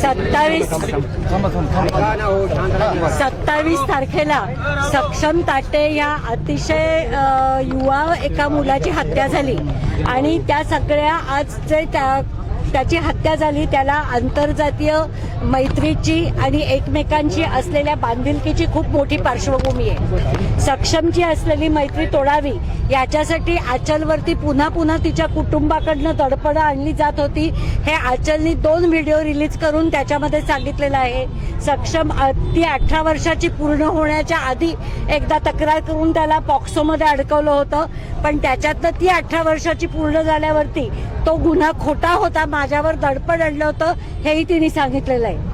सत्तावीस सत्तावीस तारखेला सक्षम ताटे या अतिशय युवा एका मुलाची हत्या झाली. आणि त्या सगळ्या आज जे त्या त्याची हत्या झाली त्याला आंतरजातीय मैत्रीची आणि एकमेकांची असलेल्या बांधिलकीची खूप मोठी पार्श्वभूमी आहे. सक्षमची असलेली मैत्री तोडावी याच्यासाठी आचलवरती पुन्हा पुन्हा तिच्या कुटुंबाकडनं दडपडं आणली जात होती. हे आचलनी दोन व्हिडिओ रिलीज करून त्याच्यामध्ये सांगितलेलं आहे. सक्षम ती अठरा वर्षाची पूर्ण होण्याच्या आधी एकदा तक्रार करून त्याला पॉक्सोमध्ये अडकवलं होतं. पण त्याच्यातनं ती अठरा वर्षाची पूर्ण झाल्यावरती तो गुन्हा खोटा होता माझ्यावर दडपण आणलं होतं हेही तिने सांगितलेलं आहे.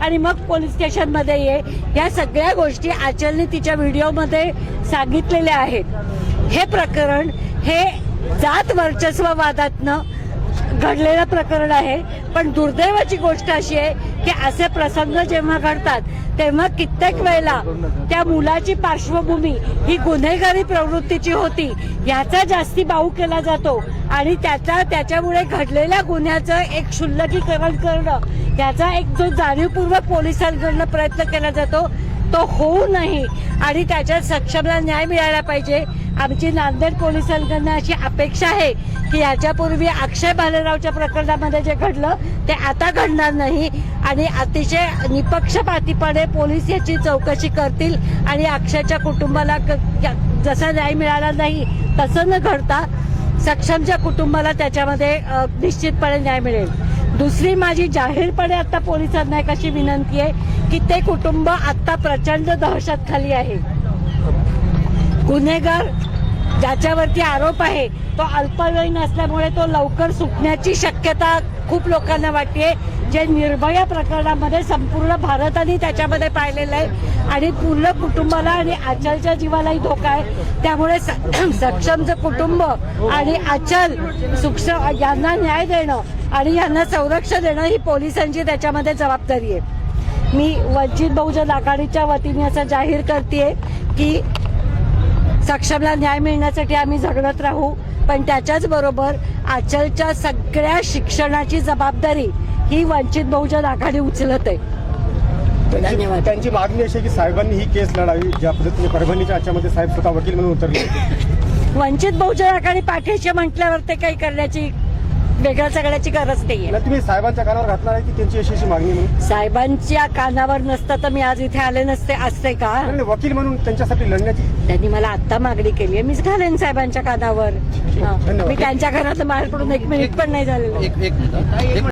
आणि मग पोलीस स्टेशनमध्ये ये. या सगळ्या गोष्टी आचलने तिच्या व्हिडिओमध्ये सांगितलेल्या आहेत. हे प्रकरण हे जात वर्चस्ववादातनं घडलेलं प्रकरण आहे. पण दुर्दैवाची गोष्ट अशी आहे की असे प्रसंग जेव्हा घडतात तेव्हा कित्येक वेळेला त्या मुलाची पार्श्वभूमी ही गुन्हेगारी प्रवृत्तीची होती. याचा जास्ती बाऊ केला जातो. आणि त्याचा त्याच्यामुळे घडलेल्या गुन्ह्याचं एक क्षुल्लकीकरण करणं याचा एक जो जाणीवपूर्वक पोलिसांकडनं प्रयत्न केला जातो तो होऊ नाही. आणि त्याच्यात सक्षमला न्याय मिळायला पाहिजे. आमची नांदेड पोलिसांकडनं अशी अपेक्षा आहे की याच्यापूर्वी अक्षय भालेरावच्या प्रकरणामध्ये जे घडलं ते आता घडणार नाही. आणि अतिशय निपक्षपातीपणे पोलीस याची चौकशी करतील आणि अक्षयच्या कुटुंबाला क- जसा न्याय मिळाला नाही तसं न घडता सक्षमच्या कुटुंबाला त्याच्यामध्ये निश्चितपणे न्याय मिळेल. दुसरी माझी जाहीरपणे आता पोलिसांना एक अशी विनंती आहे की ते कुटुंब आता प्रचंड दहशत खाली आहे. गुन्हेगार ज्याच्यावरती आरोप आहे तो अल्पवयीन असल्यामुळे तो लवकर सुटण्याची शक्यता खूप लोकांना वाटते. जे निर्भया प्रकरणामध्ये संपूर्ण भारताने त्याच्यामध्ये पाहिलेलं आहे आणि पूर्ण कुटुंबाला आणि आचलच्या जीवालाही धोका आहे. त्यामुळे स- सक्षमचं कुटुंब आणि आचल सुक्ष यांना न्याय देणं आणि यांना संरक्षण देणं ही पोलिसांची त्याच्यामध्ये जबाबदारी आहे. मी वंचित बहुजन आघाडीच्या वतीने असं जाहीर करते की सक्षमला न्याय मिळण्यासाठी आम्ही झगडत राहू पण त्याच्याच बरोबर आचलच्या सगळ्या शिक्षणाची जबाबदारी ही वंचित बहुजन आघाडी उचलत आहे त्यांची धन्यवाद. त्यांची मागणी अशी की साहेबांनी ही केस लढावी ज्या पद्धतीने परभणीच्या याच्यामध्ये साहेब स्वतः वकील म्हणून उतरले वंचित बहुजन आघाडी पाठीशी म्हटल्यावर ते काही करण्याची वेगळ्या सगळ्याची गरज नाहीये. ना तुम्ही साहेबांच्या कानावर घातणार आहे की त्यांची अशी अशी मागणी म्हणून? साहेबांच्या कानावर नसतं तर मी आज इथे आले नसते असते का? वकील म्हणून त्यांच्यासाठी लढण्याची त्यांनी मला आता मागणी केली आहे. मीच घालेन साहेबांच्या कानावर. हा. धन्यवाद. मी त्यांच्या घरात बाहेर पडून एक मिनिट पण नाही झालेलं. एक एक मिनिट एक